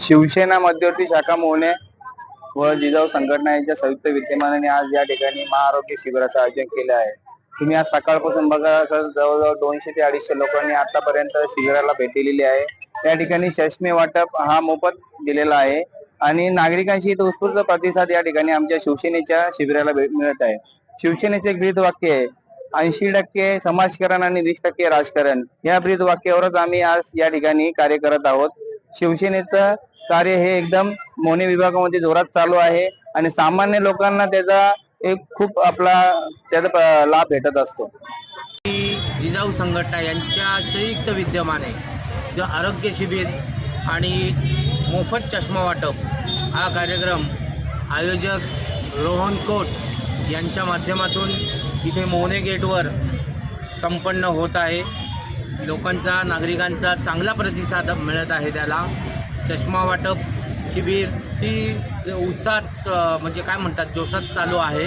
शिवसेना मध्यवर्ती शाखा मोहने व जिजाऊ संघटना यांच्या संयुक्त विद्यमानाने आज या ठिकाणी महाआरोग्य शिबिराचं आयोजन केलं आहे. तुम्ही आज सकाळपासून बघा तर जवळजवळ दोनशे ते अडीचशे लोकांनी आतापर्यंत शिबिराला भेट दिलेली आहे. या ठिकाणी चष्मे वाटप हा मोफत दिलेला आहे आणि नागरिकांशी उत्स्फूर्त प्रतिसाद या ठिकाणी आमच्या शिवसेनेच्या शिबिराला भेट मिळत आहे. शिवसेनेचे एक ब्रीद वाक्य आहे ऐंशी टक्के समाजकारण आणि वीस टक्के राजकारण. या ब्रीद वाक्यावरच आम्ही आज या ठिकाणी कार्य करत आहोत. शिवसेनेचं कार्य हे एकदम मोने विभागामध्ये जोरात चालू आहे आणि सामान्य लोकांना त्याचा एक खूप आपला त्याचा लाभ भेटत असतो. जिजाऊ संघटना यांच्या संयुक्त विद्यमाने जो आरोग्य शिबिर आणि मोफत चष्मा वाटप हा कार्यक्रम आयोजक रोहन कोट यांच्या माध्यमातून इथे मोहने गेटवर संपन्न होत आहे. लोकांचा नागरिकांचा चांगला प्रतिसाद मिळत आहे त्याला. चष्मा वाटप शिबिर ही उत्साहात म्हणजे काय म्हणतात जोशात चालू आहे.